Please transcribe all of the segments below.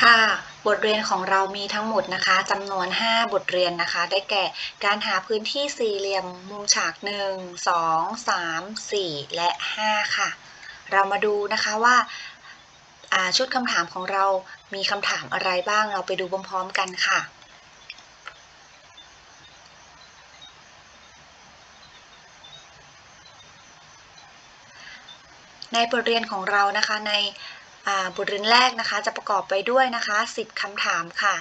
ค่ะ บทเรียนของเรามีทั้งหมดนะคะจำนวน 5 บทเรียนนะคะ ได้แก่การหาพื้นที่สี่เหลี่ยมมุมฉาก 1 2 3 4 และ 5 ค่ะ เรามาดูนะคะว่าาชุดคำถามของเรามีคำถามอะไรบ้าง เราไปดูพร้อมๆกันค่ะในบทเรียนของเรานะคะใน บทเรียนแรกนะคะจะประกอบไปด้วยนะคะ 10คำถามค่ะ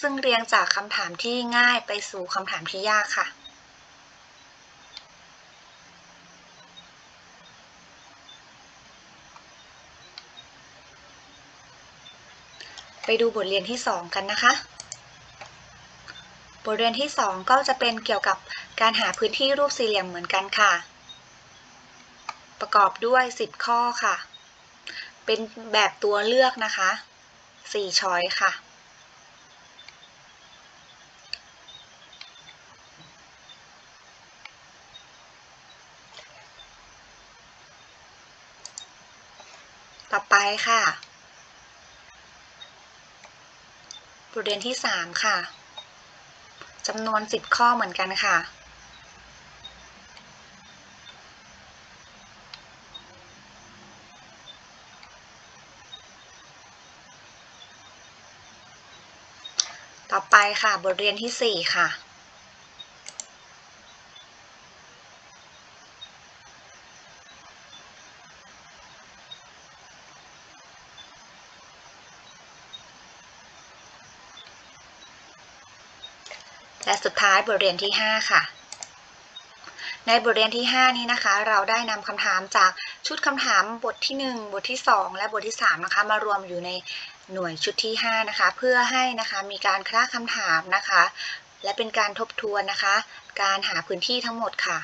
ซึ่งเรียงจากคำถามที่ง่ายไปสู่คำถามที่ยากค่ะ ไปดูบทเรียนที่ 2 กันนะคะ บทเรียนที่ 2 ก็จะเป็นเกี่ยวกับการหาพื้นที่รูปสี่เหลี่ยมเหมือนกันค่ะ ประกอบด้วย 10 ข้อค่ะ เป็นแบบตัวเลือกนะคะ4ช้อยค่ะ ต่อไปค่ะ บทเรียนที่ 3 ค่ะจำนวน 10 ข้อเหมือนกันค่ะ ต่อไปค่ะ บทเรียนที่ 4 ค่ะ และสุดท้ายบทเรียนที่ 5 ค่ะ ในบทเรียนที่ 5 นี้นะคะ เราได้นำคำถามจากชุดคำถามบทที่ 1 บทที่ 2 และบทที่ 3 นะคะ มารวมอยู่ในหน่วยชุดที่ 5 นะคะ เพื่อให้นะคะมีการคละคำถามนะคะ และเป็นการทบทวนนะคะ การหาพื้นที่ทั้งหมดค่ะ